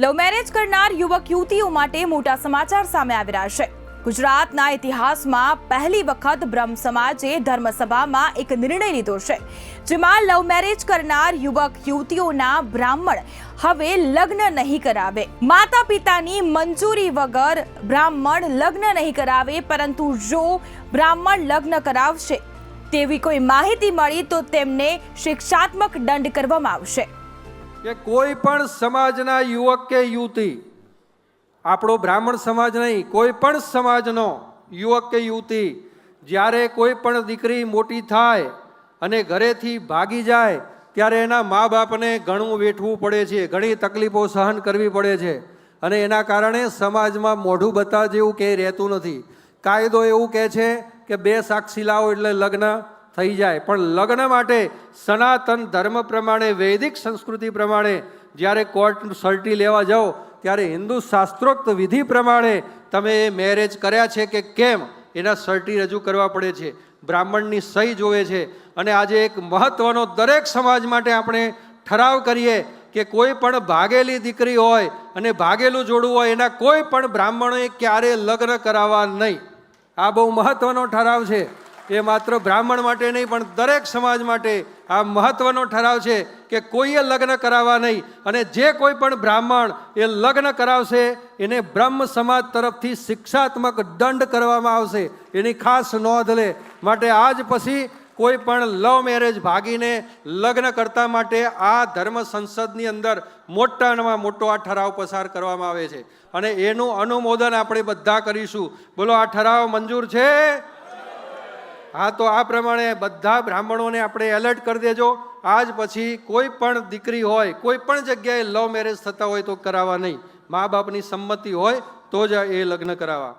Love marriage કરનાર યુવક યુવતીઓ માટે મોટા સમાચાર સામે આવી રહ્યા છે. ગુજરાતના ઇતિહાસમાં પહેલી વખત બ્રહ્મ સમાજે ધર્મસભામાં એક નિર્ણય લીધો છે, જેમાં લવ મેરેજ કરનાર યુવક યુવતીઓના બ્રાહ્મણ હવે લગ્ન નહીં કરાવે. માતા પિતાની મંજૂરી વગર બ્રાહ્મણ લગ્ન નહીં કરાવે, પરંતુ જો બ્રાહ્મણ લગ્ન કરાવશે, તેવી કોઈ માહિતી મળી તો તેમને શિક્ષાત્મક દંડ કરવામાં આવશે. કે કોઈ પણ સમાજના યુવક કે યુવતી, આપણો બ્રાહ્મણ સમાજ નહીં, કોઈ પણ સમાજનો યુવક કે યુવતી, જ્યારે કોઈ પણ દીકરી મોટી થાય અને ઘરેથી ભાગી જાય, ત્યારે એના મા બાપને ઘણું વેઠવું પડે છે, ઘણી તકલીફો સહન કરવી પડે છે. અને એના કારણે સમાજમાં મોઢું બતા જેવું કંઈ રહેતું નથી. કાયદો એવું કહે છે કે બે સાક્ષી લાવો એટલે લગ્ન થઈ જાય. પણ લગ્ન માટે સનાતન ધર્મ પ્રમાણે, વૈદિક સંસ્કૃતિ પ્રમાણે જ્યારે કોર્ટ સર્ટી લેવા જાઓ, ત્યારે હિન્દુ શાસ્ત્રોક્ત વિધિ પ્રમાણે તમે એ મેરેજ કર્યા છે કે કેમ? એના સર્ટી રજૂ કરવા પડે છે. બ્રાહ્મણની સહી જોવે છે. અને આજે એક મહત્વનો દરેક સમાજ માટે આપણે ઠરાવ કરીએ કે કોઈ પણ ભાગેલી દીકરી હોય અને ભાગેલું જોડું હોય, એના કોઈ પણ બ્રાહ્મણોએ ક્યારે લગ્ન કરાવવા નહીં. આ બહુ મહત્વનો ઠરાવ છે. એ માત્ર બ્રાહ્મણ માટે નહીં, પણ દરેક સમાજ માટે આ મહત્વનો ઠરાવ છે કે કોઈએ લગ્ન કરાવવા નહીં. અને જે કોઈ પણ બ્રાહ્મણ એ લગ્ન કરાવશે, એને બ્રહ્મ સમાજ તરફથી શિક્ષાત્મક દંડ કરવામાં આવશે. એની ખાસ નોંધ લે. માટે આજ પછી કોઈ પણ લવ મેરેજ ભાગીને લગ્ન કરતા માટે આ ધર્મ સંસદની અંદર મોટામાં મોટો આ ઠરાવ પસાર કરવામાં આવે છે. અને એનું અનુમોદન આપણે બધા કરીશું. બોલો, આ ઠરાવ મંજૂર છે? હા, તો આ પ્રમાણે બધા બ્રાહ્મણોને આપણે એલર્ટ કરી દેજો. આજ પછી કોઈ પણ દીકરી હોય, કોઈ પણ જગ્યાએ લવ મેરેજ થતા હોય તો કરાવવા નહીં. મા બાપની સંમતિ હોય તો જ એ લગ્ન કરાવવા.